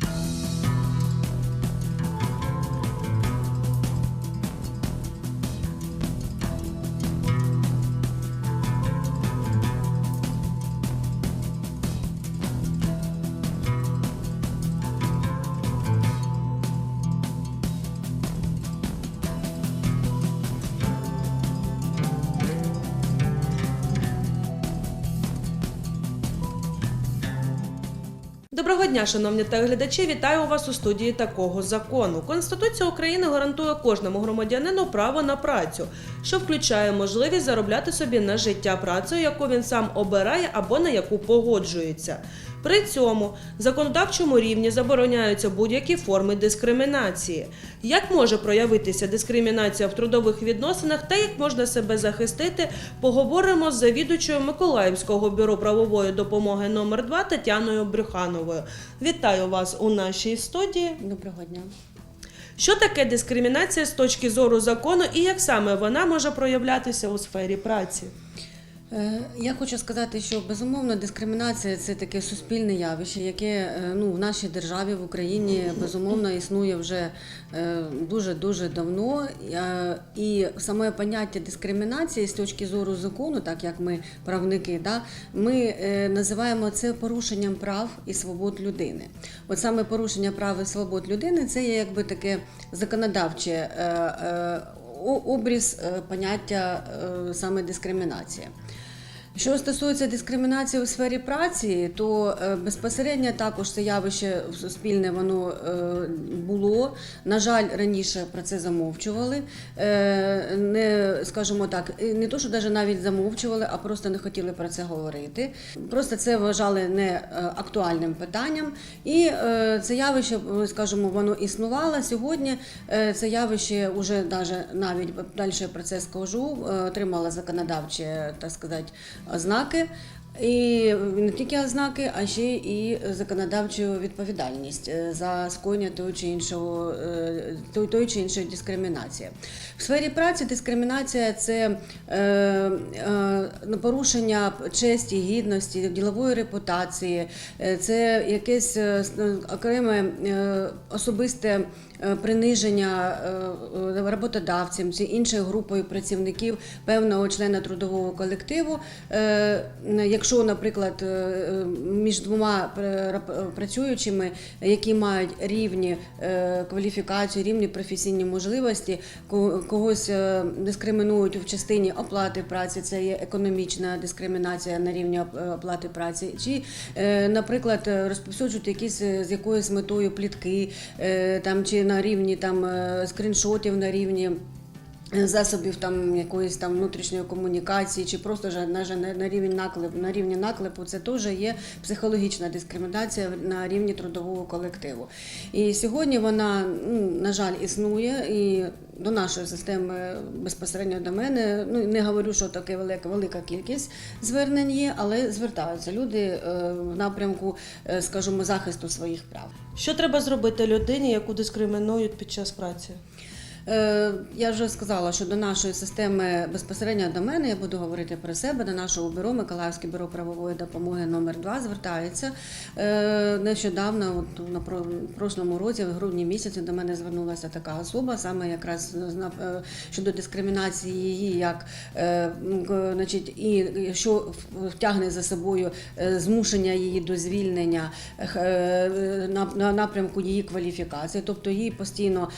Bye. Доброго дня, шановні телеглядачі. Вітаю вас у студії такого закону. Конституція України гарантує кожному громадянину право на працю, що включає можливість заробляти собі на життя працею, яку він сам обирає або на яку погоджується. При цьому в законодавчому рівні забороняються будь-які форми дискримінації. Як може проявитися дискримінація в трудових відносинах та як можна себе захистити, поговоримо з завідувачою Миколаївського бюро правової допомоги номер 2 Тетяною Брюхановою. Вітаю вас у нашій студії. Доброго дня. Що таке дискримінація з точки зору закону і як саме вона може проявлятися у сфері праці? Е, Я хочу сказати, що безумовно дискримінація це таке суспільне явище, яке е, ну, в нашій державі в Україні безумовно існує вже дуже дуже давно. Е, І саме поняття дискримінації з точки зору закону, так як ми правники, да, ми е, називаємо це порушенням прав і свобод людини. От саме порушення прав і свобод людини це є якби таке законодавче. е, е, обріз е, поняття е, саме дискримінація. Що стосується дискримінації у сфері праці, то е, безпосередньо також це явище суспільне воно е, було. На жаль, раніше про це замовчували. Е, Не скажімо так, не то, що навіть навіть замовчували, а просто не хотіли про це говорити. Просто це вважали не актуальним питанням. І це явище, скажімо, воно існувало. Сьогодні це явище вже даже навіть далі про це скажу, отримало законодавчі, так сказати, ознаки. І не тільки ознаки, а ще і законодавчу відповідальність е, за скоєння того чи іншого е, той чи іншої дискримінації. В сфері праці дискримінація це е, е, порушення честі, гідності, ділової репутації, це якесь е, окреме особисте приниження е, роботодавцем чи іншою групою працівників певного члена трудового колективу. Е, Якщо, наприклад, е, між двома пр- працюючими, які мають рівні е, кваліфікацію, рівні професійні можливості, когось е, дискримінують в частині оплати праці, це є економічна дискримінація на рівні оплати праці, чи, е, наприклад, е, розповсюджують якісь е, з якоюсь метою плітки, е, там чи на рівні там е, скріншотів, на рівні. Засобів там якоїсь там внутрішньої комунікації, чи просто ж на, на, рівень наклепу, на рівні наклепу, це теж є психологічна дискримінація на рівні трудового колективу. І сьогодні вона, ну, на жаль, існує і до нашої системи безпосередньо до мене. Ну не говорю, що таке велика велика кількість звернень є, але звертаються люди е, в напрямку, е, скажімо, захисту своїх прав. Що треба зробити людині, яку дискримінують під час праці? Е, Я вже сказала, що до нашої системи безпосередньо до мене, я буду говорити про себе, до нашого бюро, Миколаївське бюро правової допомоги номер 2 звертається. Е, Нещодавно, от на прошлому році, в грудні місяці, до мене звернулася така особа, саме якраз е, щодо дискримінації її, як значить, і що втягне за собою змушення її до звільнення на, на напрямку її кваліфікації, тобто їй постійно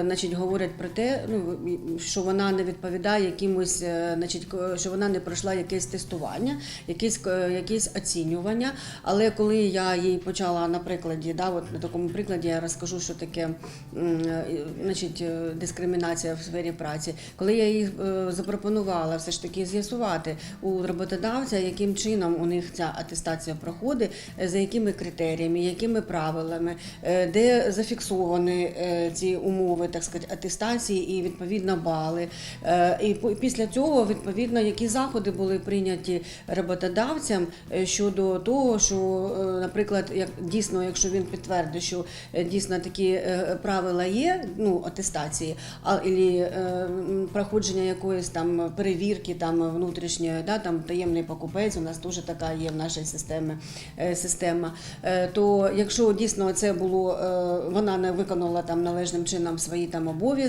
значить, говорять про те, ну, що вона не відповідає якимось, е, значить, що вона не пройшла якесь тестування, якесь, е, якесь оцінювання. Але коли я їй почала на прикладі, да, от на такому прикладі я розкажу, що таке е, значить, дискримінація в сфері праці, коли я їй запропонувала все ж таки з'ясувати у роботодавця, яким чином у них ця атестація проходить, за якими критеріями, якими правилами, де зафіксовані ці умови, так сказати, атестації. Атестації і відповідно бали. Е, І після цього відповідно які заходи були прийняті роботодавцям е, щодо того, що, е, наприклад, як дійсно, якщо він підтвердить, що дійсно такі правила є, ну атестації, а і проходження якоїсь там перевірки, там внутрішньої, да, там таємний покупець, у нас теж така є в нашій системі система. То якщо дійсно це було, вона не виконала там належним чином свої там обов'язки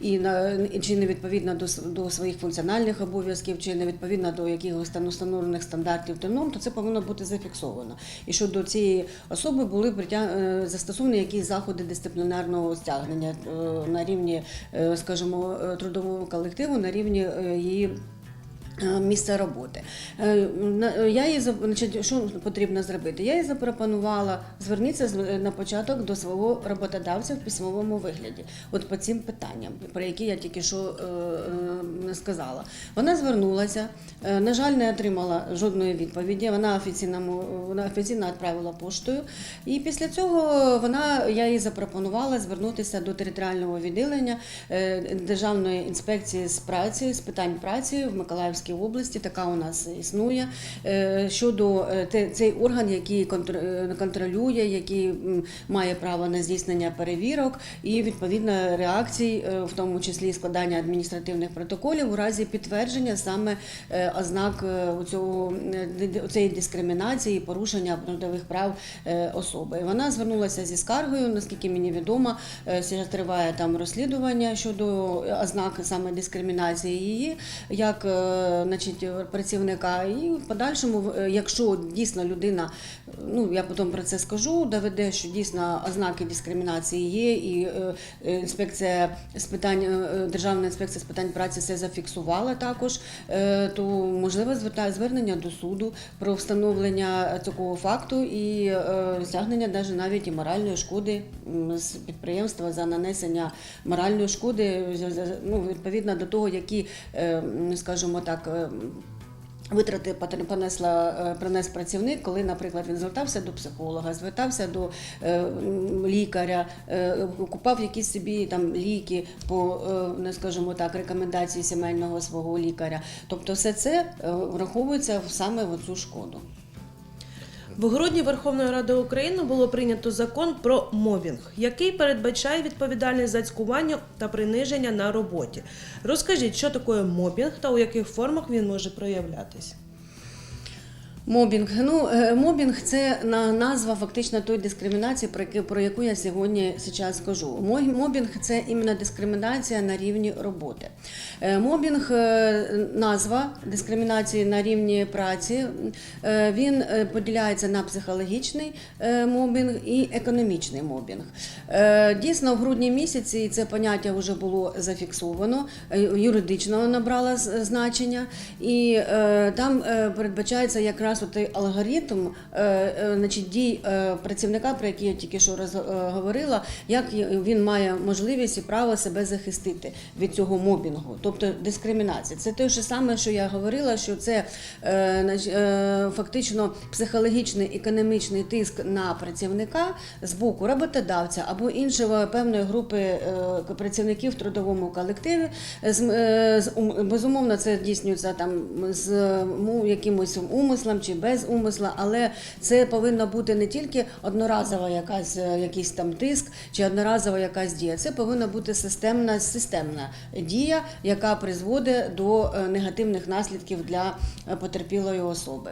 і на чи не відповідно до, до своїх функціональних обов'язків, чи не відповідно до якихось там установлених стандартів та то це повинно бути зафіксовано. І що до цієї особи були е, застосовані якісь заходи дисциплінарного стягнення е, на рівні, е, скажімо, трудового колективу, на рівні її. Е, Місця роботи. Е, Я зап- значить, що потрібно зробити? Я їй запропонувала звернутися на початок до свого роботодавця в письмовому вигляді, от по цим питанням, про які я тільки що е, сказала. Вона звернулася, на жаль, не отримала жодної відповіді. Вона офіційному вона офіційно відправила поштою. І після цього вона я їй запропонувала звернутися до територіального відділення Державної інспекції з праці з питань праці в Миколаївській області. Така у нас існує е, щодо е, цей орган, який е, контролює, який має право на здійснення перевірок і відповідно реакцій, е, в тому числі складання адміністративних протоколів у разі підтвердження саме ознак цього цієї дискримінації, порушення трудових прав особи. Вона звернулася зі скаргою, наскільки мені відомо, триває там розслідування щодо ознак саме дискримінації її як значить, працівника. І в подальшому, е, якщо дійсно людина, ну я потім про це скажу, доведе, що дійсно ознаки дискримінації є, і е, інспекція з питань е, Державна інспекція з питань праці це зафіксувала також, то можливо звернення до суду про встановлення такого факту і стягнення навіть навіть моральної шкоди з підприємства за нанесення моральної шкоди ну, відповідно до того, які, скажімо так. Е, Витрати понесла е, принес працівник, коли, наприклад, він звертався до психолога, звертався до е, лікаря, купав якісь собі там ліки по не скажімо так, рекомендації сімейного свого лікаря. Тобто, все це враховується саме в цю шкоду. В грудні Верховної Ради України було прийнято закон про мобінг, який передбачає відповідальність за цькування та приниження на роботі. Розкажіть, що таке мобінг та у яких формах він може проявлятись? Мобінг. Ну, е, мобінг це назва фактично тої дискримінації, про яку, я сьогодні зараз скажу. Мобінг це іменно дискримінація на рівні роботи. Е, Мобінг е, назва дискримінації на рівні праці. Він поділяється на психологічний мобінг і економічний мобінг. Дійсно, в грудні місяці це поняття вже було зафіксовано, юридично набрало значення, і там передбачається якраз той алгоритм е, е, значить, дій е, працівника, про який я тільки що говорила, як він має можливість і право себе захистити від цього мобінгу, тобто дискримінації. Це те ж саме, що я говорила, що це фактично психологічний економічний тиск на працівника з боку роботодавця або іншого певної групи працівників в трудовому колективі. З, безумовно, це здійснюється там з якимось умислом чи без умисла, але це повинно бути не тільки одноразова якась е, якийсь там тиск чи одноразова якась дія. Це повинна бути системна системна дія, яка призводить до е, негативних наслідків для е, потерпілої особи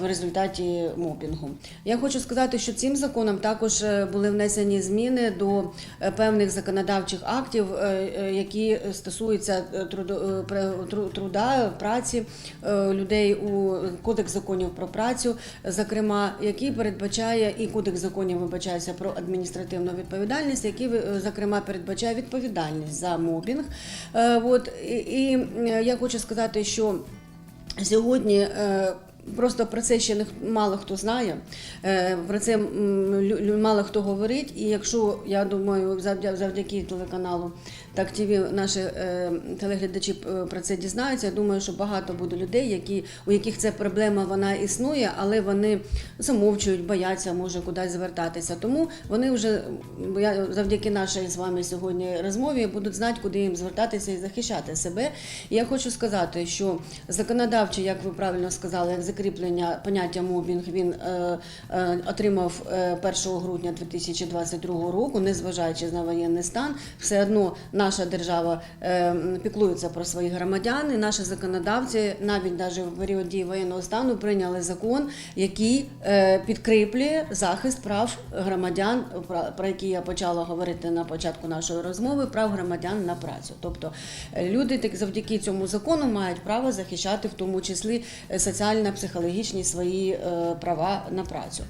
в результаті мобінгу. Я хочу сказати, що цим законом також були внесені зміни до певних законодавчих актів, які стосуються труда, праці людей у Кодекс законів про працю, зокрема, який передбачає і Кодекс законів вибачається про адміністративну відповідальність, який е, зокрема передбачає відповідальність за мобінг. Е, От і, я хочу сказати, що Сьогодні е, Просто про це ще не мало хто знає, про це мало хто говорить. І якщо я думаю, завдя- завдяки телеканалу так ТВ наші е, телеглядачі е, про це дізнаються. Я думаю, що багато буде людей, які у яких ця проблема вона існує, але вони замовчують, бояться, може кудись звертатися. Тому вони вже я завдяки нашій з вами сьогодні розмові будуть знати, куди їм звертатися і захищати себе. І я хочу сказати, що законодавчо, як ви правильно сказали, як закріплення поняття мобінг він е, е, отримав е, 1 грудня 2022 року, незважаючи на воєнний стан, все одно наша держава е, піклується про своїх громадян. І наші законодавці навіть навіть в період дії воєнного стану прийняли закон, який е, підкріплює захист прав громадян, про, які я почала говорити на початку нашої розмови, прав громадян на працю. Тобто е, люди так завдяки цьому закону мають право захищати в тому числі соціально-психологічні свої права на працю.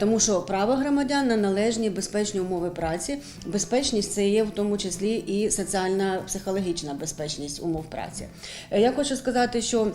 Тому що право громадян на належні безпечні умови праці, безпечність це є в тому числі і соціально-психологічна безпечність умов праці. Е, Я хочу сказати, що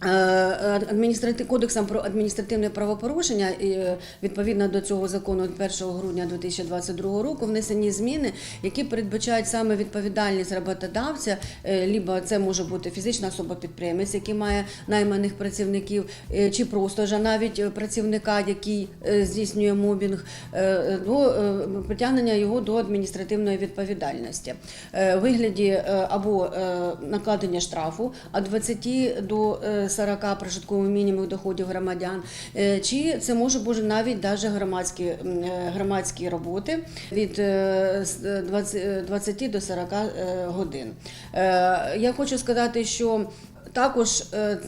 Адміністратив кодексом про адміністративне правопорушення і е, відповідно до цього закону 1 грудня 2022 року внесені зміни, які передбачають саме відповідальність роботодавця, е, либо це може бути фізична особа підприємець, який має найманих працівників, е, чи просто ж навіть е, працівника, який е, здійснює мобінг, е, до е, притягнення його до адміністративної відповідальності. Е, вигляді е, або е, накладення штрафу від 20 до е, 40 прожиткових мінімум доходів громадян, е, чи це може бути навіть навіть громадські, е, громадські роботи від е, з 20, 20 до 40 е, годин. Е, Я хочу сказати, що також е,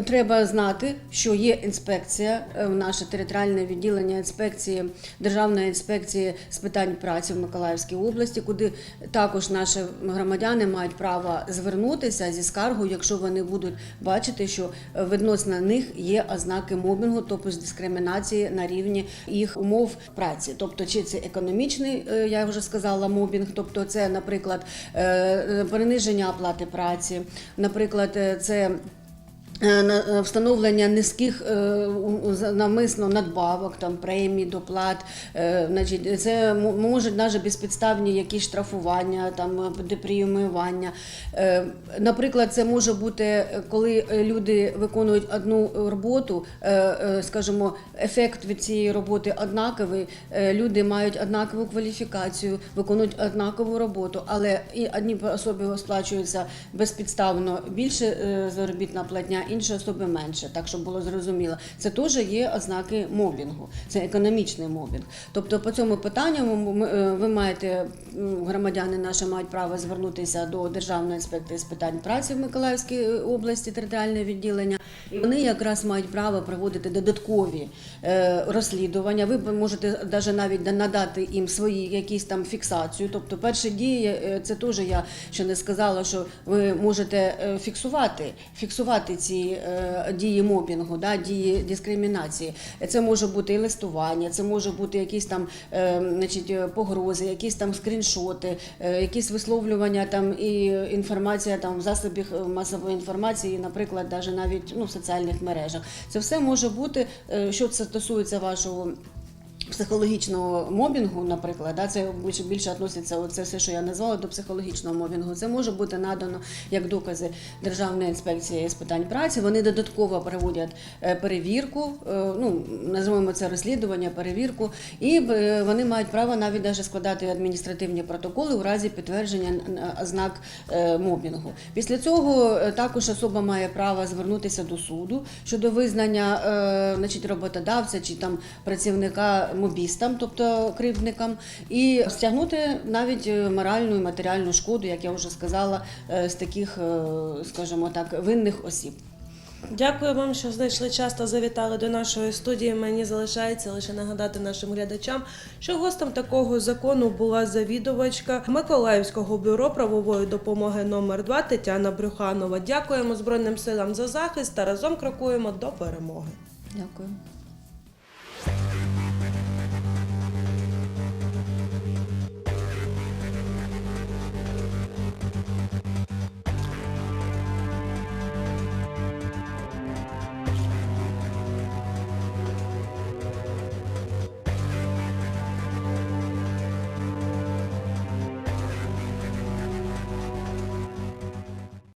Треба знати, що є інспекція е, в наше територіальне відділення інспекції Державної інспекції з питань праці в Миколаївській області, куди також наші громадяни мають право звернутися зі скаргою, якщо вони будуть бачити, що е, відносно них є ознаки мобінгу, тобто з дискримінації на рівні їх умов праці. Тобто, чи це економічний, е, я вже сказала, мобінг, тобто це, наприклад, е, е, приниження оплати праці, наприклад, е, це. Е, е, встановлення низьких е, навмисно надбавок, там премій, доплат, значить, це можуть навіть безпідставні якісь штрафування, там депріюмування. Наприклад, це може бути, коли люди виконують одну роботу, скажімо, ефект від цієї роботи однаковий. Люди мають однакову кваліфікацію, виконують однакову роботу, але і одні особі сплачуються безпідставно більше заробітна платня, інші особи менше, так щоб було зрозуміло. Це теж є ознаки мобінгу, це економічний мобінг. Тобто по цьому питанню е, ви маєте, громадяни наші мають право звернутися до Державної інспекції з питань праці в Миколаївській е, області, територіальне відділення. І вони якраз мають право проводити додаткові е, розслідування. Ви можете навіть надати їм свої якісь там фіксацію. Тобто, перші дії це теж я ще не сказала, що ви можете фіксувати, фіксувати ці е, дії мобінгу, да, дії дискримінації. Це може бути і листування, це може бути якісь там е, значить, е, погрози, якісь там скріншоти, якісь висловлювання там і інформація там в засобах е, масової інформації, наприклад, навіть ну, в соціальних мережах. Це все може бути, що це стосується вашого. Психологічного мобінгу, наприклад, да, це більше більше відноситься це все, що я назвала до психологічного мобінгу. Це може бути надано як докази Державної інспекції з питань праці. Вони додатково проводять е, перевірку, е, ну називаємо це розслідування, перевірку, і е, вони мають право навіть даже складати адміністративні протоколи у разі підтвердження ознак мобінгу. Після цього також особа має право звернутися до суду щодо визнання значить, роботодавця чи там працівника мобістам, тобто кривдникам, і стягнути навіть е, моральну і матеріальну шкоду, як я вже сказала, е, з таких, е, скажімо так, винних осіб. Дякую вам, що знайшли час та завітали до нашої студії. Мені залишається лише нагадати нашим глядачам, що гостем такого закону була завідувачка Миколаївського бюро правової допомоги номер 2 Тетяна Брюханова. Дякуємо Збройним силам за захист та разом крокуємо до перемоги. Дякую.